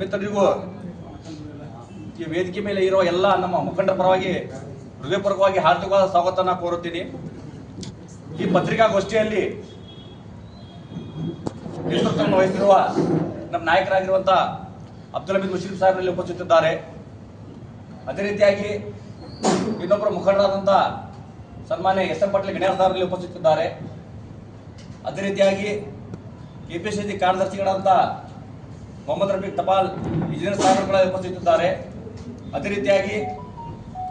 ಮಿತ್ರರಿಗೂ ಈ ವೇದಿಕೆ ಮೇಲೆ ಇರುವ ಎಲ್ಲ ನಮ್ಮ ಮುಖಂಡ ಪರವಾಗಿ ಹೃದಯಪೂರ್ವಕವಾಗಿ ಹಾರ್ದಿಕವಾದ ಸ್ವಾಗತನ ಕೋರುತ್ತೀನಿ. ಈ ಪತ್ರಿಕಾಗೋಷ್ಠಿಯಲ್ಲಿ ನೇತೃತ್ವವನ್ನು ವಹಿಸಿರುವ ನಮ್ಮ ನಾಯಕರಾಗಿರುವಂತಹ ಅಬ್ದುಲ್ ಹಮೀದ್ ಮುಷೀಫ್ ಸಾಹೇಬರಲ್ಲಿ ಉಪಸ್ಥಿತಿದ್ದಾರೆ. ಅದೇ ರೀತಿಯಾಗಿ ಇನ್ನೊಬ್ಬರು ಮುಖಂಡರಾದಂಥ ಸನ್ಮಾನ್ಯ ಎಸ್ ಎಂ ಪಾಟೀಲ್ ಗಣ್ಯರ್ ಸಾಹೇಬರಲ್ಲಿ ಉಪಸ್ಥಿತಿದ್ದಾರೆ. ಅದೇ ರೀತಿಯಾಗಿ ಕೆ ಪಿ ಸಿ ಕಾರ್ಯದರ್ಶಿಗಳಾದಂಥ ಮೊಹಮ್ಮದ್ ರಫೀಕ್ ತಪಾಲ್ ಇಂಜಿನಿಯರ್ ಸಾಹೇಬರುಗಳ ಉಪಸ್ಥಿತಿದ್ದಾರೆ. ಅದೇ ರೀತಿಯಾಗಿ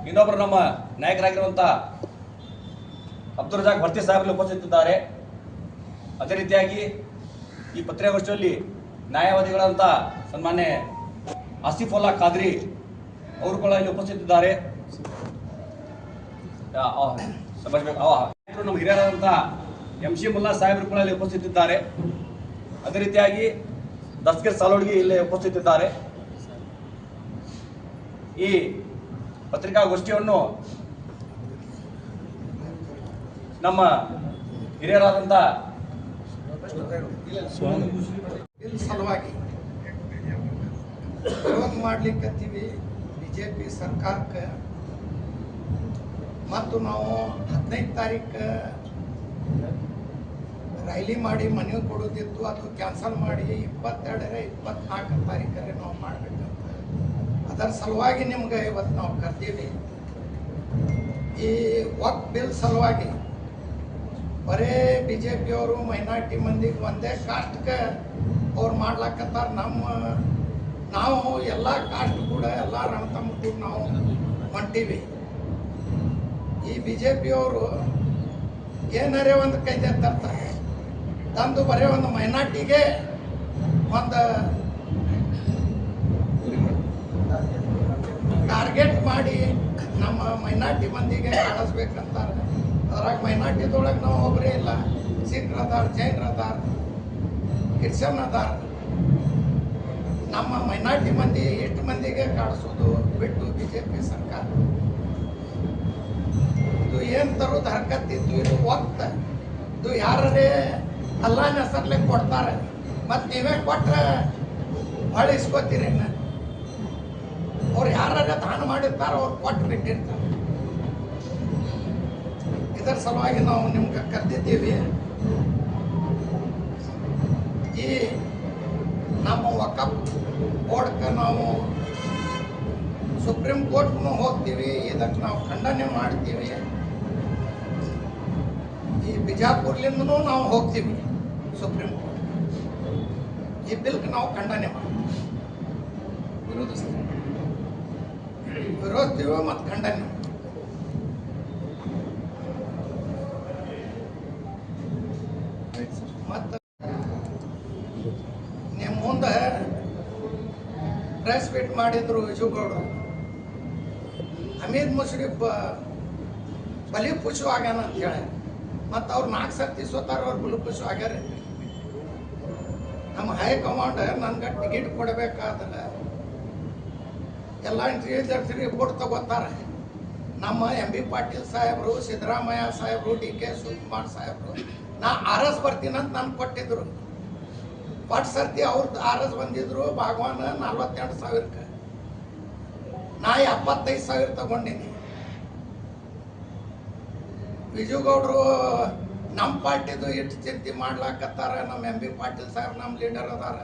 ಇನ್ನೊಬ್ಬರು ನಮ್ಮ ನಾಯಕರಾಗಿರುವಂಥ ಅಬ್ದುಲ್ ರಜಾಕ್ ಭರ್ತಿ ಸಾಹೇಬರು ಉಪಸ್ಥಿತಿದ್ದಾರೆ. ಅದೇ ರೀತಿಯಾಗಿ ಈ ಪತ್ರಿಕಾಗೋಷ್ಠಿಯಲ್ಲಿ ನ್ಯಾಯವಾದಿಗಳಂತ ಸನ್ಮಾನ್ಯ ಆಸಿಫುಲ್ಲಾ ಖಾದ್ರಿ ಅವರು ಕೂಡ ಇಲ್ಲಿ ಉಪಸ್ಥಿತಿದ್ದಾರೆ. ನಮ್ಮ ಹಿರಿಯರಾದಂಥ ಎಂ ಸಿ ಮುಲ್ಲಾ ಸಾಹೇಬರು ಕೂಡ ಇಲ್ಲಿ ಉಪಸ್ಥಿತಿದ್ದಾರೆ. ಅದೇ ರೀತಿಯಾಗಿ ದಸ್ಗೀರ್ ಸಾಲೋಡ್ಗಿ ಇಲ್ಲಿ ಉಪಸ್ಥಿತಿದ್ದಾರೆ. ಈ ಪತ್ರಿಕಾಗೋಷ್ಠಿಯನ್ನು ನಮ್ಮ ಹಿರಿಯರಾದಂಥ ಸಲುವಾಗಿ ವಿರೋಧ ಜೆ ಪಿ ಸರ್ಕಾರಕ್ಕೆ. ಮತ್ತು ನಾವು ಹದಿನೈದು ತಾರೀಕು ರೈಲಿ ಮಾಡಿ ಮನೆಗೆ ಕೊಡೋದಿತ್ತು, ಅದು ಕ್ಯಾನ್ಸಲ್ ಮಾಡಿ ಇಪ್ಪತ್ತೆರಡರ ಇಪ್ಪತ್ನಾಲ್ಕು ತಾರೀಕಲ್ಲಿ ನಾವು ಮಾಡಬೇಕಂತ. ಅದರ ಸಲುವಾಗಿ ನಿಮ್ಗೆ ಇವತ್ತು ನಾವು ಕರ್ತೀವಿ ಈ ವಕ್ ಬಿಲ್ ಸಲುವಾಗಿ ಬರೇ ಬಿ ಜೆ ಪಿಯವರು ಮೈನಾರಿಟಿ ಮಂದಿಗೆ ಒಂದೇ ಕಾಸ್ಟ್ಗೆ ಅವ್ರು ಮಾಡ್ಲಕ್ಕತ್ತಾರ ನಮ್ಮ ನಾವು ಎಲ್ಲ ಕಾಸ್ಟ್ ಕೂಡ ಎಲ್ಲ ರಣತಮ್ಮ ಕೂಡ ನಾವು ಹೊಂಟೀವಿ. ಈ ಬಿ ಜೆ ಪಿಯವರು ಏನಾರೇ ಒಂದು ಕೈದೆ ತರ್ತಾರೆ. ತಂದು ಬರೀ ಒಂದು ಮೈನಾರಿಟಿಗೆ ಒಂದು ಟಾರ್ಗೆಟ್ ಮಾಡಿ ನಮ್ಮ ಮೈನಾರಿಟಿ ಮಂದಿಗೆ ಕಳಿಸ್ಬೇಕಂತಾರೆ. ಅದ್ರಾಗ ಮೈನಾರ್ಟಿದೊಳಗೆ ನಾವು ಒಬ್ಬರೇ ಇಲ್ಲ. ಸಿಖ್ರ ಅದಾರ ಜೈನ್ರ ಅದಾರ ಕ್ರಿಶ್ಚನ್ ಅದಾರ ನಮ್ಮ ಮೈನಾರಿಟಿ ಮಂದಿ ಎಷ್ಟು ಮಂದಿಗೆ ಕಾಡಿಸೋದು ಬಿಟ್ಟು ಬಿ ಜೆ ಪಿ ಸರ್ಕಾರ? ಇದು ಏನು ತರೋದು ಹರ್ಕತ್ತಿತ್ತು? ಇದು ಒತ್ತ. ಇದು ಯಾರೇ ಅಲ್ಲಾನ ಹೆಸರ್ಲೆ ಕೊಡ್ತಾರೆ. ಮತ್ತು ನೀವೇ ಕೊಟ್ಟರೆ ಇಸ್ಕೋತೀರಿ ಅವ್ರು ಯಾರನ್ನ ದಾನ ಮಾಡಿರ್ತಾರೋ ಅವ್ರು ಕೊಟ್ಟು ಬಿಟ್ಟಿರ್ತಾರೆ. ಇದರ ಸಲುವಾಗಿ ನಾವು ನಿಮ್ಗೆ ಕರೆದಿದ್ದೀವಿ. ಈ ನಮ್ಮ ವಕಫ್ ಬೋರ್ಡ್ಗೆ ನಾವು ಸುಪ್ರೀಂ ಕೋರ್ಟ್ಗೂ ಹೋಗ್ತೀವಿ. ಇದಕ್ಕೆ ನಾವು ಖಂಡನೆ ಮಾಡ್ತೀವಿ. ಈ ಬಿಜಾಪುರ್ಲಿಂದನೂ ನಾವು ಹೋಗ್ತೀವಿ. Supreme court. ಈ ಬಿಲ್ಗೆ ನಾವು ಖಂಡನೆ ಮಾಡ್ತೀವಿ. ವಿರೋಧಿಸ್ತೀವಿ. ಮತ್ತು ಖಂಡನೆ ಮತ್ತು ನಿಮ್ಮ ಮುಂದೆ ಪ್ರೆಸ್ ಮೀಟ್ ಮಾಡಿದ್ರು ವಿಜುಗೌಡರು. ಹಮೀದ್ ಮುಷರಿಫ್ ಬಲಿ ಪುಷು ಆಗ್ಯಾನ ಅಂತ ಹೇಳಿ. ಮತ್ತು ಅವ್ರು ನಾಲ್ಕು ಸರ್ತಿ ಸೋತಾರ ಅವ್ರು ಬಲಿ ಪುಷು ಆಗ್ಯಾರ ನಮ್ಮ ಹೈಕಮಾಂಡ್ ನನ್ಗೆ ಟಿಕೆಟ್ ಕೊಡಬೇಕಾದ್ರೆ ಎಲ್ಲ ಇಂಟೆಲಿಜೆನ್ಸ್ ಬೋಟ್ ತಗೋತಾರೆ. ನಮ್ಮ ಎಂ ಬಿ ಪಾಟೀಲ್ ಸಾಹೇಬರು, ಸಿದ್ದರಾಮಯ್ಯ ಸಾಹೇಬರು, ಡಿ ಕೆ ಶಿವಕುಮಾರ್ ಸಾಹೇಬರು, ನಾ ಆರ್ ಎಸ್ ಬರ್ತೀನಿ ಅಂತ ನನ್ಗೆ ಕೊಟ್ಟಿದ್ರು. ಪಟ್ ಸರ್ತಿ ಅವ್ರದ್ದು ಆರ್ ಎಸ್ ಬಂದಿದ್ರು, ಭಾಗವಾನ ನಲ್ವತ್ತೆಂಟು ಸಾವಿರಕ್ಕೆ ನಾ ಎಪ್ಪತ್ತೈದು ಸಾವಿರ ತಗೊಂಡಿನಿ. ವಿಜುಗೌಡರು ನಮ್ಮ ಪಾರ್ಟಿದು ಎಷ್ಟು ಚಿಂತೆ ಮಾಡ್ಲಾಕತ್ತಾರ ನಮ್ಮ ಎಂ ಬಿ ಪಾಟೀಲ್ ಸಾಹೇಬ್ ನಮ್ಮ ಲೀಡರ್ ಅದಾರ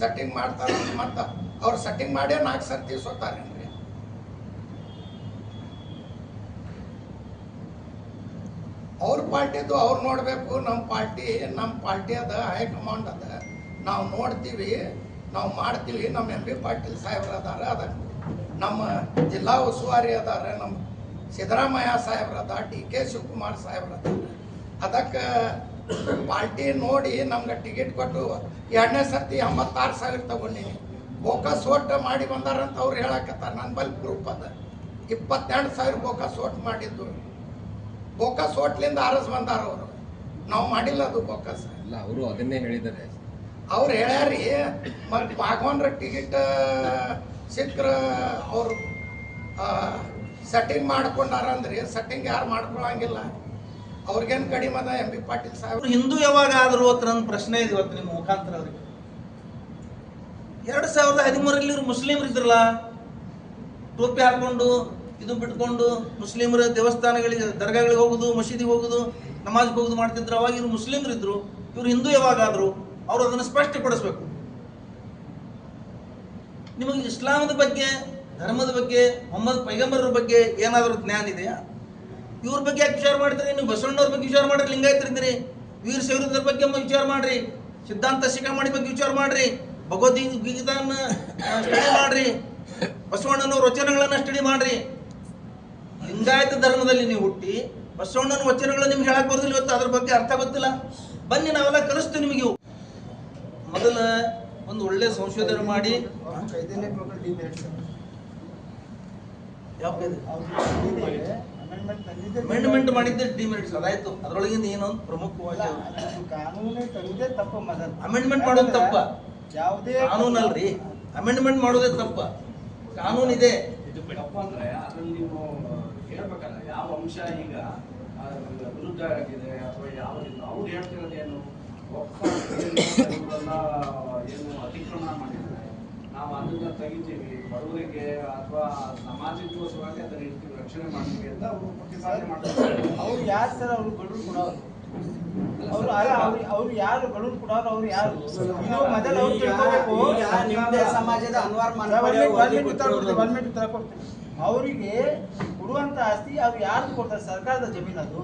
ಸೆಟ್ಟಿಂಗ್ ಮಾಡ್ತಾರ ಮತ್ತು ಅವ್ರು ಸೆಟ್ಟಿಂಗ್ ಮಾಡೇ ನಾಲ್ಕು ಸರ್ತಿ ಸೋತಾರೇನ್ರಿ? ಅವ್ರ ಪಾರ್ಟಿದು ಅವ್ರು ನೋಡಬೇಕು ನಮ್ಮ ಪಾರ್ಟಿ ನಮ್ಮ ಪಾರ್ಟಿ ಅದ ಹೈಕಮಾಂಡ್ ಅದ. ನಾವು ನೋಡ್ತೀವಿ, ನಾವು ಮಾಡ್ತೀವಿ ನಮ್ಮ ಎಂ ಬಿ ಪಾಟೀಲ್ ಸಾಹೇಬ್ರು ಅದಾರ ಅದ ನಮ್ಮ ಜಿಲ್ಲಾ ಉಸ್ತುವಾರಿ ಅದಾರ ನಮ್ಮ ಸಿದ್ದರಾಮಯ್ಯ ಸಾಹೇಬ್ರದ ಡಿ ಕೆ ಶಿವಕುಮಾರ್ ಸಾಹೇಬ್ರ ಅದಾರ. ಅದಕ್ಕೆ ಪಾರ್ಟಿ ನೋಡಿ ನಮ್ಗೆ ಟಿಕೆಟ್ ಕೊಟ್ಟು ಎರಡನೇ ಸರ್ತಿ ಎಂಬತ್ತಾರು ಸಾವಿರ ತಗೊಂಡಿನಿ. ಬೋಕಸ್ ಓಟ್ ಮಾಡಿ ಬಂದಾರಂತ ಅವ್ರು ಹೇಳಕತ್ತಾರ ನನ್ನ ಬಲ್ ಗ್ರೂಪ್ ಅದ. ಇಪ್ಪತ್ತೆರಡು ಸಾವಿರ ಬೋಕಸ್ ಓಟ್ ಮಾಡಿದ್ದು. ಬೋಕಸ್ ಓಟ್ಲಿಂದ ಆರಸ್ ಬಂದಾರ ಅವರು. ನಾವು ಮಾಡಿಲ್ಲ ಅದು ಬೋಕಸ್. ಇಲ್ಲ ಅವರು ಅದನ್ನೇ ಹೇಳಿದ್ದಾರೆ. ಅವ್ರು ಹೇಳ್ಯಾರಿ ಮತ್ತೆ ಭಾಗವನ್ರ ಟಿಕೆಟ್ ಸಿಕ್ಕ್ರ ಅವರು ಸೆಟ್ಟಿಂಗ್ ಮಾಡ್ಕೊಂಡಾರ ಅಂದ್ರಿ ಸೆಟ್ಟಿಂಗ್ ಯಾರು ಮಾಡ್ಕೊಳಂಗಿಲ್ಲ. ಅವ್ರಿಗೇನು ಕಡಿಮೆ ಅದ ಎಂ ಬಿ ಪಾಟೀಲ್ ಸಾಹೇಬ್ ಹಿಂದೂ ಯಾವಾಗ ಆದ್ರು ಅಂತ ಒಂದು ಪ್ರಶ್ನೆ ಇದೆ ಇವತ್ತು ನಿಮ್ಮ ಮುಖಾಂತರ ಅವ್ರಿಗೆ. ಎರಡು ಸಾವಿರದ ಹದಿಮೂರಲ್ಲಿ ಇವರು ಮುಸ್ಲಿಮ್ರು ಇದ್ರಲ್ಲ, ಟೋಪಿ ಹಾಕೊಂಡು, ಇದು ಬಿಟ್ಕೊಂಡು ಮುಸ್ಲಿಮರ ದೇವಸ್ಥಾನಗಳಿಗೆ, ದರ್ಗಾಗಳಿಗೆ ಹೋಗುದು, ಮಸೀದಿಗೆ ಹೋಗುದು, ನಮಾಜ್ಗೆ ಹೋಗುದು ಮಾಡ್ತಿದ್ರು. ಅವಾಗ ಇವ್ರು ಮುಸ್ಲಿಮ್ರು ಇದ್ರು. ಇವ್ರು ಹಿಂದೂ ಯಾವಾಗಾದ್ರು ಅವರು ಅದನ್ನು ಸ್ಪಷ್ಟಪಡಿಸ್ಬೇಕು. ನಿಮಗೆ ಇಸ್ಲಾಮದ ಬಗ್ಗೆ, ಧರ್ಮದ ಬಗ್ಗೆ, ಮೊಹಮ್ಮದ್ ಪೈಗಂಬರರ ಬಗ್ಗೆ ಏನಾದರೂ ಜ್ಞಾನ ಇದೆಯಾ? ಇವ್ರ ಬಗ್ಗೆ ಯಾಕೆ ವಿಚಾರ ಮಾಡ್ತೀರಿ ನೀವು ಬಸವಣ್ಣವ್ರ ಬಗ್ಗೆ ವಿಚಾರ ಮಾಡ್ರಿ ಲಿಂಗಾಯತರಿದ್ದೀರಿ ವೀರ ಶೈವರದ್ರ ಬಗ್ಗೆ ವಿಚಾರ ಮಾಡ್ರಿ. ಸಿದ್ಧಾಂತ ಶಿಖಾಮಣಿ ಬಗ್ಗೆ ವಿಚಾರ ಮಾಡ್ರಿ. ಭಗವದ್ಗೀತಾನ ಸ್ಟಡಿ ಮಾಡ್ರಿ. ಬಸವಣ್ಣನ ವಚನಗಳನ್ನ ಸ್ಟಡಿ ಮಾಡ್ರಿ. ಲಿಂಗಾಯತ ಧರ್ಮದಲ್ಲಿ ನೀವು ಹುಟ್ಟಿ ಬಸವಣ್ಣನ ವಚನಗಳು ನಿಮ್ಗೆ ಹೇಳಕ್ ಬರೋದಿಲ್ಲ ಇವತ್ತು ಅದ್ರ ಬಗ್ಗೆ ಅರ್ಥ ಗೊತ್ತಿಲ್ಲ. ಬನ್ನಿ ನಾವೆಲ್ಲ ಕಲಿಸ್ತೀವಿ ನಿಮಗೆ ಮೊದಲ ಒಂದು ಒಳ್ಳೆ ಸಂಶೋಧನೆ ಮಾಡಿ. ಯಾವ ಕಾಯ್ದೆ? ಅಮೆಂಡ್ಮೆಂಟ್ ಮಾಡಿದ್ದೆ ಡಿಮೆರಿಟ್ಸ್ ಅದಾಯ್ತು ಅದರೊಳಗಿಂದ ಏನೋ ಒಂದು ಪ್ರಮುಖವಾಗಿ ಕಾನೂನೇ ತಂದಿದ್ದೆ ತಪ್ಪು ಅಮೆಂಡ್ಮೆಂಟ್ ಮಾಡೋದು ತಪ್ಪ? ಯಾವುದೇ ಕಾನೂನಲ್ರಿ. ಅಮೆಂಡ್ಮೆಂಟ್ ಮಾಡೋದೇ ತಪ್ಪ? ಕಾನೂನು ಇದೆ ಇದು ತಪ್ಪು ಅಂದ್ರೆ ಅದ್ರಲ್ಲಿ ನೀವು ಹೇಳ್ಬೇಕಲ್ಲ ಯಾವ ಅಂಶ ಈಗ ವಿರುದ್ಧ ಆಗಿದೆ ಅಥವಾ ಯಾವ ಅವ್ರು ಹೇಳ್ತಿರೋದೇನು ಏನು? ಅತಿಕ್ರಮಣ ಮಾಡಿದ್ದಾರೆ ನಾವು ಅದನ್ನ ತೆಗಿತೀವಿ. ಬಡವರಿಗೆ ಅಥವಾ ಸಮಾಜಕ್ಕೋಸ್ಕರವಾಗಿ ಅದನ್ನ ಇಡ್ತೀವಿ ರಕ್ಷಣೆ ಮಾಡ್ತೀವಿ ಅಂತ ಅವರು ಪ್ರತಿಪಾದನೆ ಮಾಡ್ತಾರೆ. ಅವ್ರು ಯಾರು ಸರ್? ಅವ್ರು ಬಡವರು ಕೊಡೋರು ಅವ್ರು ಅವ್ರು ಅವ್ರು ಯಾರು ಬಡವರು ಕೊಡೋರು ಅವ್ರು ಯಾರು? ಇದು ಮೊದಲು ಅವ್ರು ತಿಳ್ಕೋಬೇಕು. ಈಗ ಸಮಾಜದ ಅನ್ವಾರ ಅವ್ರಿಗೆ ಉತ್ತರ ಕೊಡ್ತೀನಿ, ಕೊಟ್ಟಿರೋದು. ಉತ್ತರ. ಅವರಿಗೆ ಕೊಡುವಂತ ಆಸ್ತಿ ಅವ್ರು ಯಾರು ಕೊಡ್ತಾರೆ? ಸರ್ಕಾರದ ಜಮೀನು ಅದು.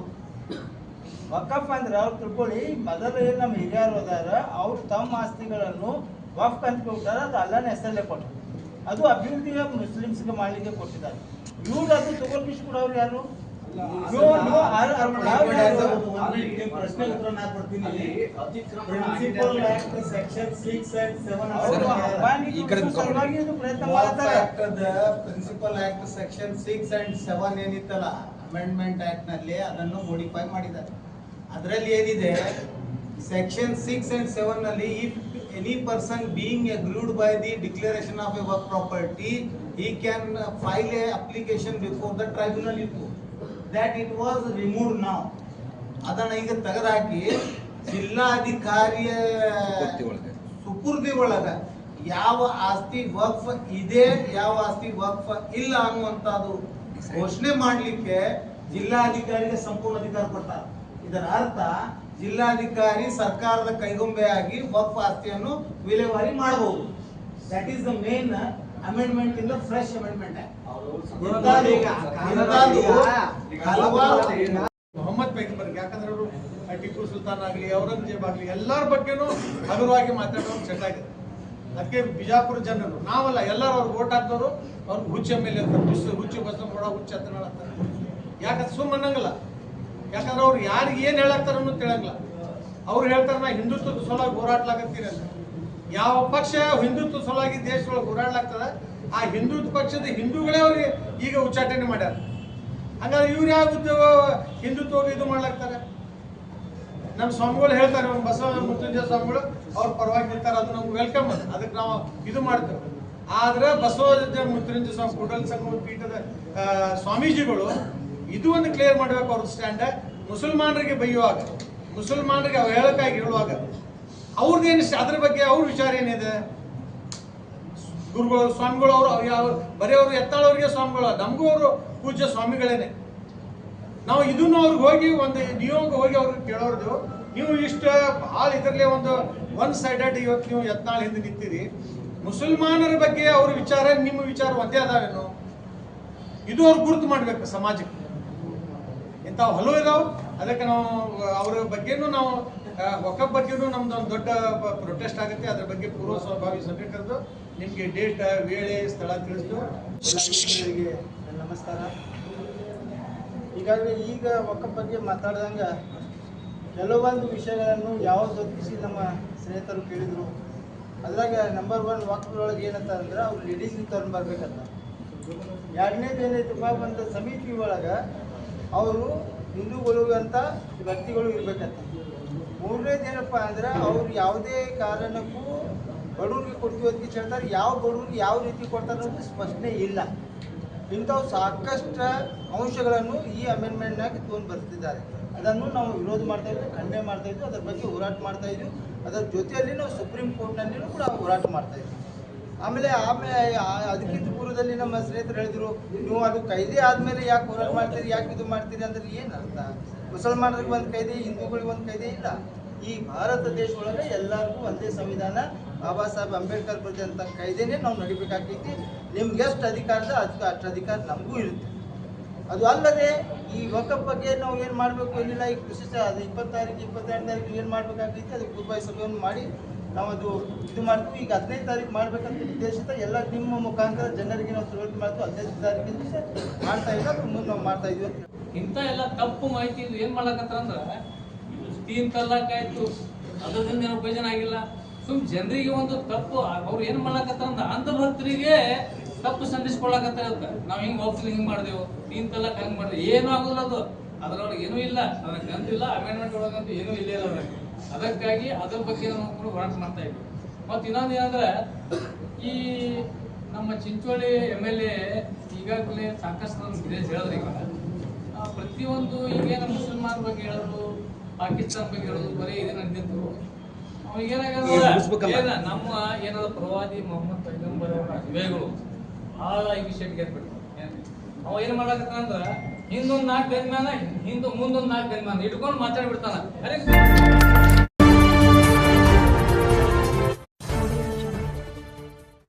ವಕಫ್ ಅಂದ್ರೆ ಅವ್ರು ತಿಳ್ಕೊಳ್ಳಿ ಮೊದಲು ಏನು ನಮ್ಮ ಹಿರಿಯರು ಅದಾರ ಅವ್ರು ತಮ್ಮ ಆಸ್ತಿಗಳನ್ನು ವಫ್ ಅಂತ ಕೊಟ್ಟಾರ ಅದು ಅಲ್ಲನ ಹೆಸರಲ್ಲೇ ಕೊಟ್ಟರು. ಅದು ಅಭಿವೃದ್ಧಿ ಮುಸ್ಲಿಮ್ಸ್ಗೆ ಮಾಡಲಿಕ್ಕೆ ಕೊಟ್ಟಿದ್ದಾರೆ. ಇವ್ರು ಅದು ತಗೊಂಡಿಷ್ಟು ಕೊಡೋರು ಯಾರು? Principal act section six and seven ಏನಿತ್ತಲ್ಲ amendment ಆಕ್ಟ್ನಲ್ಲಿ ಅದನ್ನು ಮೋಡಿಫೈ ಮಾಡಿದ್ದಾರೆ. ಅದರಲ್ಲಿ ಏನಿದೆ? Section six and ಸೆವೆನ್ನಲ್ಲಿ if any person being aggrieved by the declaration of a work property he can file a application before the tribunal ಇತ್ತು that it was removed now. ಅದನ್ನು ಈಗ ತೆಗೆದಾಕಿ ಜಿಲ್ಲಾಧಿಕಾರಿಯ ಸುಪುರ್ದಿ ಒಳಗ ಯಾವ ಆಸ್ತಿ ವಕ್ಫ್ ಇದೆ ಯಾವ ಆಸ್ತಿ ವಕ್ಫ್ ಇಲ್ಲ ಅನ್ನುವಂಥದ್ದು ಘೋಷಣೆ ಮಾಡ್ಲಿಕ್ಕೆ ಜಿಲ್ಲಾಧಿಕಾರಿಗೆ ಸಂಪೂರ್ಣ ಅಧಿಕಾರ ಕೊಡ್ತಾರೆ. ಇದರ ಅರ್ಥ ಜಿಲ್ಲಾಧಿಕಾರಿ ಸರ್ಕಾರದ ಕೈಗೊಂಬೆಯಾಗಿ ವಕ್ಫ್ ಆಸ್ತಿಯನ್ನು ವಿಲೇವಾರಿ ಮಾಡಬಹುದು. That is the main amendment in the fresh amendment Mohammad ಪೈಗಂಬರ್ ಯಾಕಂದ್ರೆ ಅವರು ಟಿಪ್ಪು ಸುಲ್ತಾನ್ ಆಗಲಿ, ಔರಂಗಜೇಬ್ ಆಗಲಿ, ಎಲ್ಲರ ಬಗ್ಗೆನೂ ಹಗುರವಾಗಿ ಮಾತಾಡೋದು ಸೆಟ್ ಆಗಿದೆ. ಅದಕ್ಕೆ ಬಿಜಾಪುರ ಜನರು, ನಾವಲ್ಲ, ಎಲ್ಲರೂ ಅವ್ರು ಓಟ್ ಹಾಕ್ದವರು ಅವ್ರಿಗೆ ಹುಚ್ಚ ಮೇಲೆ ಹುಚ್ಚು ಹುಚ್ಚು ಬಸ್ ಮಾಡೋ ಹುಚ್ಚ ಅಂತ ಯಾಕಂದ್ರೆ ಸುಮ್ಮ ಅನ್ನಂಗಿಲ್ಲ ಯಾಕಂದ್ರೆ ಅವ್ರು ಯಾರಿಗೆ ಏನು ಹೇಳಾಕ್ತಾರ ಅನ್ನೋದು ತಿಳಂಗಿಲ್ಲ ಅವ್ರು ಹೇಳ್ತಾರೆ, ನಾ ಹಿಂದುತ್ವದ ಸಲುವಾಗಿ ಹೋರಾಡ್ಲಾಗತ್ತೀರ ಯಾವ ಪಕ್ಷ ಹಿಂದುತ್ವ ಸಲುವಾಗಿ ದೇಶದೊಳಗೆ ಹೋರಾಡ್ಲಾಗ್ತದ, ಆ ಹಿಂದುತ್ವ ಪಕ್ಷದ ಹಿಂದೂಗಳೇ ಅವ್ರಿಗೆ ಈಗ ಉಚ್ಚಾಟನೆ ಮಾಡ್ಯಾರ. ಹಂಗಾದ್ರೆ ಇವ್ರು ಯಾವ ಹಿಂದುತ್ವ ಇದು ಮಾಡ್ಲಾಗ್ತಾರೆ? ನಮ್ಮ ಸ್ವಾಮಿಗಳು ಹೇಳ್ತಾರೆ ಬಸವ ಮೃತ್ಯುಂಜಯ ಸ್ವಾಮಿಗಳು, ಅವ್ರು ಪರವಾಗಿ ನಿಲ್ತಾರೆ ಅದು ನಮ್ಗೆ ವೆಲ್ಕಮ್ ಅದು ಅದಕ್ಕೆ ನಾವು ಇದು ಮಾಡ್ತೇವೆ. ಆದ್ರೆ ಬಸವ ಮೃತ್ಯುಂಜಯ ಸ್ವಾಮಿ ಕೂಡಲ ಸಂಗಮ ಪೀಠದ ಸ್ವಾಮೀಜಿಗಳು ಇದು ಒಂದು ಕ್ಲಿಯರ್ ಮಾಡಬೇಕು ಅವ್ರ ಸ್ಟ್ಯಾಂಡ್ ಮುಸಲ್ಮಾನರಿಗೆ ಬೈಯುವಾಗ, ಮುಸಲ್ಮಾನರಿಗೆ ಅವಹೇಳಕಾಗಿ ಹೇಳುವಾಗ ಅವ್ರದ್ದೇನು ಅದ್ರ ಬಗ್ಗೆ ಅವ್ರ ವಿಚಾರ ಏನಿದೆ? ಗುರುಗಳು, ಸ್ವಾಮಿಗಳು ಅವರು ಯಾವ, ಬರೀ ಅವರು ಎತ್ತಾಳವ್ರಿಗೆ ಸ್ವಾಮಿಗಳು ನಮಗೂ ಅವರು ಪೂಜ್ಯ ಸ್ವಾಮಿಗಳೇನೆ. ನಾವು ಇದನ್ನು ಅವ್ರಿಗೆ ಹೋಗಿ ಒಂದು ನಿಯೋಗ ಹೋಗಿ ಅವ್ರಿಗೆ ಕೇಳೋರ್ದು, ನೀವು ಇಷ್ಟ, ಭಾಳ ಇದರಲ್ಲೇ ಒಂದು ಒನ್ ಸೈಡೆಡ್ ಇವತ್ತು ನೀವು ಎತ್ನಾಳ ಹಿಂದೆ ನಿಂತೀರಿ. ಮುಸಲ್ಮಾನರ ಬಗ್ಗೆ ಅವ್ರ ವಿಚಾರ, ನಿಮ್ಮ ವಿಚಾರ ಒಂದೇ ಅದಾವೇನು? ಇದು ಅವ್ರು ಗುರುತು ಮಾಡ್ಬೇಕು ಸಮಾಜಕ್ಕೆ. ಇಂಥವು ಹಲವು ಇದಾವೆ. ಅದಕ್ಕೆ ನಾವು, ಅವ್ರ ಬಗ್ಗೆನೂ ನಾವು ಒಕ್ಕ ಬಗ್ಗೆನೂ ನಮ್ದು ಒಂದು ದೊಡ್ಡ ಪ್ರೊಟೆಸ್ಟ್ ಆಗುತ್ತೆ. ಅದ್ರ ಬಗ್ಗೆ ಪೂರ್ವ ಸ್ವಭಾವಿ ಸಭೆ ಕರೆದು ನಿಮಗೆ ಡೇಟ್ ವೇಳೆ, ಸ್ಥಳ ತಿಳಿಸ್ತು ನಮಸ್ಕಾರ. ಈಗಾಗಲೇ ಈಗ ಒಕ್ಕ ಬಗ್ಗೆ ಮಾತಾಡ್ದಂಗೆ ಕೆಲವೊಂದು ವಿಷಯಗಳನ್ನು ಯಾವ ಒದಗಿಸಿ ನಮ್ಮ ಸ್ನೇಹಿತರು ಕೇಳಿದರು. ಅದ್ರಾಗ ನಂಬರ್ ಒನ್ ವಾಕ್ಗಳೊಳಗೆ ಏನಂತ ಅಂದ್ರೆ ಅವ್ರು ಲೇಡೀಸ್ ತಗೊಂಡು ಬರ್ಬೇಕಂತ. ಎರಡನೇದು ಏನೈತಪ್ಪ ಒಂದು ಸಮಿತಿ ಒಳಗೆ ಅವರು ಹಿಂದೂಗಳು ಅಂತ ವ್ಯಕ್ತಿಗಳು ಇರ್ಬೇಕಂತ. ಮೂರನೇದು ಏನಪ್ಪ ಅಂದ್ರೆ ಅವ್ರು ಯಾವುದೇ ಕಾರಣಕ್ಕೂ ಬಡವ್ರಿಗೆ ಕೊಡ್ತೀವಿ ಅಂತ ಹೇಳ್ತಾರೆ ಯಾವ ಬಡವ್ರಿಗೆ ಯಾವ ರೀತಿ ಕೊಡ್ತಾರೆ ಅನ್ನೋದು ಸ್ಪಷ್ಟನೆ ಇಲ್ಲ. ಇಂಥವು ಸಾಕಷ್ಟು ಅಂಶಗಳನ್ನು ಈ ಅಮೆಂಡ್ಮೆಂಟ್ನಾಗ ತೊಗೊಂಡು ಬರ್ತಿದ್ದಾರೆ. ಅದನ್ನು ನಾವು ವಿರೋಧ ಮಾಡ್ತಾ ಇದ್ವಿ, ಖಂಡನೆ ಮಾಡ್ತಾ ಇದ್ವಿ, ಅದ್ರ ಬಗ್ಗೆ ಹೋರಾಟ ಮಾಡ್ತಾ ಇದ್ವಿ. ಅದರ ಜೊತೆಯಲ್ಲಿ ನಾವು ಸುಪ್ರೀಂ ಕೋರ್ಟ್ನಲ್ಲಿಯೂ ಕೂಡ ಹೋರಾಟ ಮಾಡ್ತಾ ಇದ್ವಿ. ಆಮೇಲೆ ಆಮೇಲೆ ಅದಕ್ಕಿಂತ ಪೂರ್ವದಲ್ಲಿ ನಮ್ಮ ಸ್ನೇಹಿತರು ಹೇಳಿದ್ರು ನೀವು ಅದು ಕೈದಿ ಆದ್ಮೇಲೆ ಯಾಕೆ ಹೋರಾಟ ಮಾಡ್ತೀರಿ ಯಾಕೆ ಇದು ಮಾಡ್ತೀರಿ? ಅಂದ್ರೆ ಏನು ಅರ್ಥ? ಮುಸಲ್ಮಾನರಿಗೆ ಒಂದು ಕೈದಿ ಹಿಂದೂಗಳಿಗೆ ಒಂದು ಕೈದಿ ಇಲ್ಲ. ಈ ಭಾರತ ದೇಶ ಒಳಗೆ ಎಲ್ಲರಿಗೂ ಒಂದೇ ಸಂವಿಧಾನ. ಬಾಬಾ ಸಾಹೇಬ್ ಅಂಬೇಡ್ಕರ್ ಬರೆದಂಥ ಕೈದೇನೆ ನಾವು ನಡಿಬೇಕಾಗೈತಿ ನಿಮ್ಗೆ ಎಷ್ಟು ಅಧಿಕಾರ ಇದೆ ಅದಕ್ಕೆ ಅಷ್ಟು ಅಧಿಕಾರ ನಮಗೂ ಇರುತ್ತೆ. ಅದು ಅಲ್ಲದೆ ಈ ವಕಫ್ ಬಗ್ಗೆ ನಾವು ಏನು ಮಾಡಬೇಕು ಏನಿಲ್ಲ. ಈ ಕೃಷಿ ಅದು ಇಪ್ಪತ್ತು ತಾರೀಕು ಇಪ್ಪತ್ತೆರಡು ತಾರೀಕು ಏನು ಮಾಡಬೇಕಾಗೈತಿ ಅದಕ್ಕೆ ಪೂರ್ವ ಸಭೆಯನ್ನು ಮಾಡಿ ನಾವು ಅದು ಇದು ಮಾಡ್ತೀವಿ ಈಗ ಹದಿನೈದು ತಾರೀಕು ಮಾಡ್ಬೇಕಂತ ಉದ್ದೇಶಿತ ಎಲ್ಲ ನಿಮ್ಮ ಮುಖಾಂತರ ಜನರಿಗೆ ನಾವು ಸುರಕ್ಷಿತ ಮಾಡ್ತೀವಿ, ಹದಿನೈದು ತಾರೀಕಿಂದ ಮಾಡ್ತಾ ಇಲ್ಲ ಅದ್ರ ಮುಂದೆ ನಾವು ಮಾಡ್ತಾ ಇದೀವಿ ಅಂತ ಇಂಥ ಎಲ್ಲ ತಪ್ಪು ಮಾಹಿತಿ ಇದು ಏನ್ ಮಾಡ್ಲಾಕತ್ತ ಅಂದ್ರ ತೀನ್ ತಲಾಕ್ ಆಯ್ತು ಅದರಿಂದ ಏನೋ ಪ್ರಯೋಜನ ಆಗಿಲ್ಲ. ಸುಮ್ ಜನರಿಗೆ ಒಂದು ತಪ್ಪು, ಅವ್ರು ಏನ್ ಮಾಡ್ಲಾಕತ್ತ ಅಂದ್ರ ಅಂಧಭಕ್ತರಿಗೆ ತಪ್ಪು ಸಂದೇಶ ಅಂತ. ನಾವ್ ಹಿಂಗ್ ಹೋಗ್ತೀವಿ ಹಿಂಗ್ ಮಾಡ್ದೇವು ತೀನ್ ತಲಾಕ್ ಹಂಗ್ ಮಾಡಿದ್ವಿ ಏನೂ ಆಗುದಿಲ್ಲ ಅದು. ಅದ್ರೊಳಗೆ ಏನೂ ಇಲ್ಲ ಅದಕ್ಕೆ ಗಂತಿಲ್ಲ ಅಮೆಂಡ್ಮೆಂಟ್ ಒಳಗಂತೂ ಏನೂ ಇಲ್ಲೇ ಇಲ್ಲ ಅದ್ರಾಗ. ಅದಕ್ಕಾಗಿ ಅದ್ರ ಬಗ್ಗೆ ನಾವು ಕೂಡ ಹೋರಾಟ ಮಾಡ್ತಾ ಇದ್ವಿ. ಮತ್ತೆ ಇನ್ನೊಂದು ಏನಂದ್ರೆ ಈ ನಮ್ಮ ಚಿಂಚೋಳಿ ಎಂ ಎಲ್ ಎ ಈಗಾಗಲೇ ಸಾಕಷ್ಟು ಹೇಳಿದ್ರೆ ಈಗ. ಪ್ರತಿಯೊಂದು ಈಗೇನು ಮುಸಲ್ಮಾನ್ ಬಗ್ಗೆ ಹೇಳೋದು ಪಾಕಿಸ್ತಾನ ಬಗ್ಗೆ ಹೇಳೋದು ಬರೀ ಇದೇ ನಡೆದಿತ್ತು ಅವಾಗ ಏನಾಗ್ಯದ ಏನ ನಮ್ಮ ಏನಾದ್ರು ಪ್ರವಾದಿ ಮೊಹಮ್ಮದ್ ಪೈಗಂಬರ್ ಅವರ ಭಾಳ ಈ ವಿಷಯಕ್ಕೆ ಗೆದ್ಬಿಟ್ಟು ಅವ ಏನ್ ಮಾಡಕತ್ತ ಅಂದ್ರ ಹಿಂದೊಂದ್ ನಾಲ್ಕು ಹಿಂದೂ ಹಿಂದ್ ಮುಂದೊಂದ್ ನಾಲ್ಕು ಗನ್ಮ್ಯಾನ ಇಟ್ಕೊಂಡು ಮಾತಾಡ್ಬಿಡ್ತಾನ. ಅರೆ